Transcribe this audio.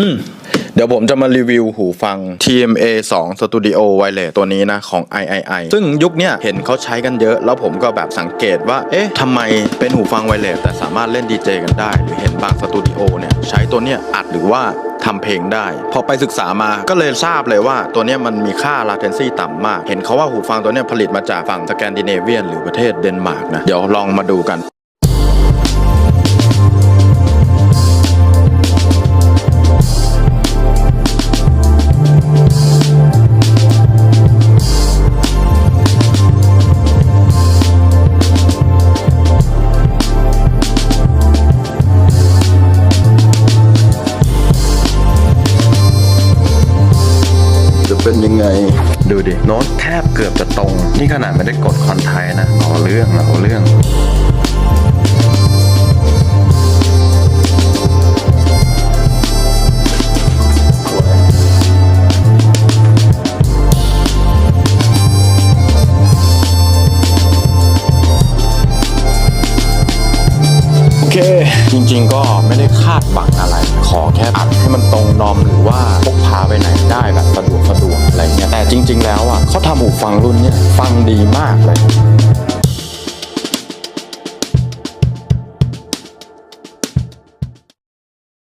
อืมเดี๋ยวผมจะมารีวิวหูฟัง TMA 2 Studio Wireless ตัวนี้นะ ของ III ซึ่งยุคเนี้ยเห็นเขาใช้กันเยอะ แล้วผมก็แบบสังเกตว่า เอ๊ะทำไมเป็นหูฟังไวเลสแต่สามารถเล่นดีเจกันได้ หรือเห็นบางสตูดิโอเนี่ย ใช้ตัวเนี้ยอัดหรือว่าทำเพลงได้ พอไปศึกษามาก็เลยทราบเลยว่าตัวนี้มันมีค่า latency ต่ำมาก เห็นเขาว่าหูฟังตัวนี้ผลิตมาจากฝั่งสแกนดิเนเวียนหรือประเทศเดนมาร์กนะ เดี๋ยวลองมาดูกัน เป็นยังไง ดูดิ โน้ตแทบเกือบจะตรง นี่ขนาดไม่ได้กดคอนไทยนะเอาเรื่องเอาเรื่องโอเคจริงๆก็ไม่ได้คาดหวังอะไร ขอแค่อัดให้มันตรงนอมหรือว่าพกพาไปไหนได้แบบสะดวกสะดวก ริง ๆ แล้วอะเขาทำหูฟังรุ่นเนี้ยฟังดีมากเลย